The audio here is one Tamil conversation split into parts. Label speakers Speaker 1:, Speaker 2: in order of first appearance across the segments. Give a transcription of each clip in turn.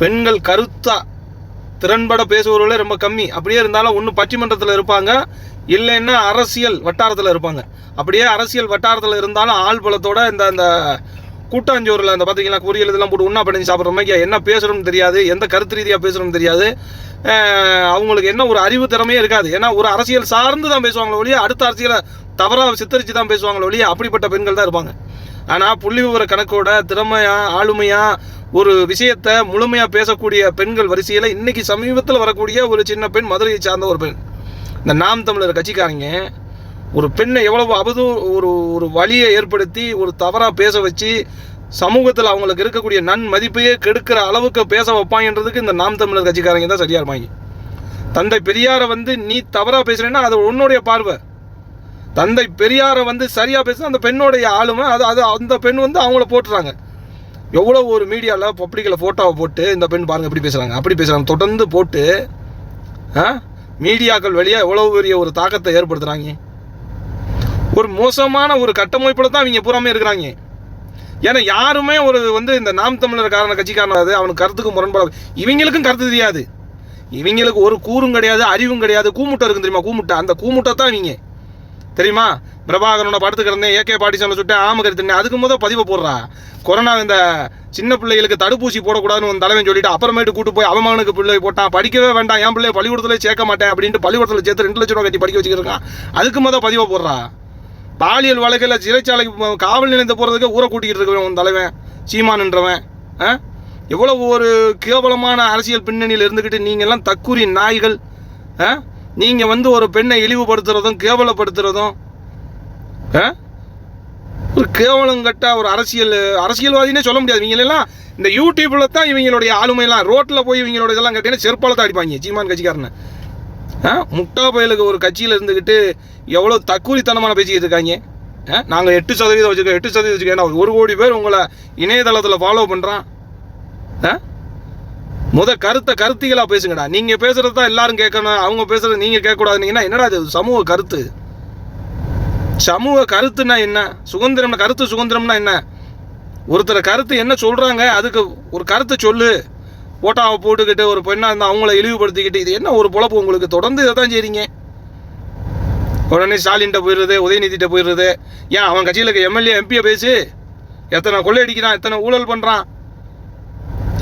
Speaker 1: பெண்கள் கருத்தா திறன்பட பேசுபவர்களே ரொம்ப கம்மி. அப்படியே இருந்தாலும் ஒன்று பட்டிமன்றத்தில் இருப்பாங்க இல்லைன்னா அரசியல் வட்டாரத்தில் இருப்பாங்க. அப்படியே அரசியல் வட்டாரத்தில் இருந்தாலும் ஆள் பலத்தோட இந்த அந்த கூட்டாஞ்சோரில் அந்த பார்த்தீங்களா பொரியல் இதெல்லாம் போட்டு ஒன்றா பண்ணி சாப்பிட்ற மாதிரி என்ன பேசுகிறோம்னு தெரியாது எந்த கருத்து ரீதியாக பேசுகிறோம்னு தெரியாது. அவங்களுக்கு என்ன ஒரு அறிவு திறமையே இருக்காது. ஏன்னா ஒரு அரசியல் சார்ந்து தான் பேசுவாங்களோ ஒழிய அடுத்த அரசியலை தவறாக சித்தரித்து தான் பேசுவாங்களோ ஒழிய அப்படிப்பட்ட பெண்கள் தான் இருப்பாங்க. ஆனால் புள்ளி விவர கணக்கோட திறமையாக ஆளுமையாக ஒரு விஷயத்தை முழுமையாக பேசக்கூடிய பெண்கள் வரிசையில் இன்னைக்கு சமீபத்தில் வரக்கூடிய ஒரு சின்ன பெண் மதுரையை சார்ந்த ஒரு பெண். இந்த நாம் தமிழர் கட்சிக்காரங்க ஒரு பெண்ணை எவ்வளவு அபது ஒரு ஒரு வழியை ஏற்படுத்தி ஒரு தவறாக பேச வச்சு சமூகத்தில் அவங்களுக்கு இருக்கக்கூடிய நன் மதிப்பையே கெடுக்கிற அளவுக்கு பேச வைப்பாங்கன்றதுக்கு இந்த நாம் தமிழர் கட்சிக்காரங்க தான் சரியா இருப்பாங்க. தந்தை பெரியாரை வந்து நீ தவறாக பேசுறேன்னா அது உன்னுடைய பார்வை. தந்தை பெரியாரை வந்து சரியாக பேசுனா அந்த பெண்ணுடைய ஆளுமை அது அது அந்த பெண் வந்து அவங்கள போட்டுறாங்க எவ்வளோ ஒரு மீடியாவில் பப்ளிக்கில் ஃபோட்டோவை போட்டு இந்த பெண் பாருங்கள் இப்படி பேசுகிறாங்க அப்படி பேசுகிறாங்க தொடர்ந்து போட்டு மீடியாக்கள் வழியாக எவ்வளோ பெரிய ஒரு தாக்கத்தை ஏற்படுத்துகிறாங்க ஒரு மோசமான ஒரு கட்டமைப்பில் தான் அவங்க பூராமே இருக்கிறாங்க. ஏன்னா யாருமே ஒரு வந்து இந்த நாம் தமிழர் காரண கட்சிக்காரன் அது அவனுக்கு கருத்துக்கு முரண்பாடு இவங்களுக்கும் கருத்து தெரியாது. இவங்களுக்கு ஒரு கூறும் கிடையாது அறிவும் கிடையாது. கூமுட்டை இருக்கும் தெரியுமா? கூமுட்டை. அந்த கூமுட்டை தான் இவங்க. தெரியுமா? பிரபாகரனோட படுத்து கிடந்தேன் ஏகே பாட்டிசனில் சுட்டேன் ஆம கருத்துனேன் அதுக்கு முதல் பதிவை போடுறா. கொரோனா இந்த சின்ன பிள்ளைகளுக்கு தடுப்பூசி போடக்கூடாதுன்னு ஒரு தலைவன் சொல்லிட்டு அப்புறமேட்டு கூட்டு போய் அவமானுக்கு பிள்ளை போட்டான். படிக்கவே வேண்டாம் என் பிள்ளை பள்ளிக்கூடத்தில் சேர்க்க மாட்டேன் அப்படின்ட்டு பள்ளிக்கூடத்தில் சேர்த்து ரெண்டு லட்சம் ரூபா கட்டி படிக்க வச்சுருக்கான் அதுக்கு முதல் பதிவை போடுறா. பாலியல் வழக்கில் சிறைச்சாலைக்கு காவல் நிலையத்தை போகிறதுக்கு ஊரை கூட்டிகிட்டு இருக்கவன் உன் தலைவன் சீமானுன்றவன் ஆ? எவ்வளவு ஒரு கேவலமான அரசியல் பின்னணியில் இருந்துக்கிட்டு நீங்கள்லாம் தக்குரி நாய்கள். ஆ? நீங்கள் வந்து ஒரு பெண்ணை இழிவுபடுத்துகிறதும் கேவலப்படுத்துகிறதும் ஆ? ஒரு கேவலங்கட்ட ஒரு அரசியல் அரசியல்வாதினே சொல்ல முடியாது. இவங்களெல்லாம் இந்த யூடியூப்ல தான் இவங்களுடைய ஆளுமையெல்லாம் ரோட்டில் போய் இவங்களோட இதெல்லாம் கேட்டீங்கன்னா செருப்பால தான் அடிப்பாங்க சீமான் கட்சிக்காரனை. ஆ? முட்டா பயலுக்கு ஒரு கட்சியில் இருந்துக்கிட்டு எவ்வளோ தக்கூரித்தனமான பேசிக்கிட்டு இருக்காங்க. ஆ? நாங்கள் எட்டு சதவீதம் வச்சுருக்கோம் எட்டு சதவீதம் வச்சுருக்கோம் ஒரு கோடி பேர் உங்களை இணையதளத்தில் ஃபாலோ பண்ணுறான் ஆ? முத கருத்தை கருத்திகளாக பேசுங்கடா. நீங்கள் பேசுகிறது தான் எல்லாரும் கேட்கணும் அவங்க பேசுகிறது நீங்கள் கேட்கக்கூடாதுனீங்கன்னா என்னடா இது சமூக கருத்து? சமூக கருத்துனா என்ன? சுதந்திரம்னா கருத்து சுதந்திரம்னா என்ன? ஒருத்தர் கருத்து என்ன சொல்கிறாங்க அதுக்கு ஒரு கருத்தை சொல்லு. ஓட்டாவை போட்டுக்கிட்டு ஒரு பெண்ணாக இருந்தால் அவங்கள இழிவுபடுத்திக்கிட்டு இது என்ன ஒரு பொழப்பு உங்களுக்கு? தொடர்ந்து இதை தான் செய்றீங்க. உடனே ஸ்டாலின்கிட்ட போயிடுறது உதயநிதிட்ட போயிடுறது. ஏன் அவன் கட்சியில் இருக்க எம்எல்ஏ எம்பியை பேசு. எத்தனை கொள்ளையடிக்கிறான் எத்தனை ஊழல் பண்ணுறான்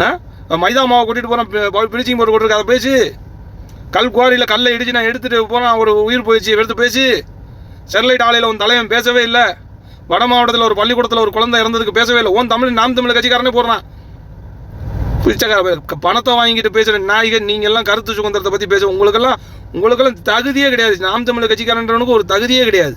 Speaker 1: ஆ? மைதா மாவை கூட்டிகிட்டு போகிறான் பிளிச்சிங் போட்டு கொட்டிருக்க அதை பேசு. கல் குவாரியில் கல்லை இடிச்சு நான் எடுத்துகிட்டு போகிறான் ஒரு உயிர் போயிடுச்சு எடுத்து பேசி. ஸ்டெர்லைட் ஆலையில் உன் தலைவன் பேசவே இல்லை. வட மாவட்டத்தில் ஒரு பள்ளிக்கூடத்தில் ஒரு குழந்தை இறந்ததுக்கு பேசவே இல்லை. உன் தமிழ் நாம் தமிழ் கட்சிக்காரனே போடுறான். பிச்சைக்கார பணத்தை வாங்கிட்டு பேசுகிற நாய்கள் நீங்கள் எல்லாம் கருத்து சுதந்திரத்தை பற்றி பேச உங்களுக்கெல்லாம் உங்களுக்கெல்லாம் தகுதியே கிடையாது. நாம் தமிழ் கட்சிக்காரன்றவனுக்கு ஒரு தகுதியே கிடையாது.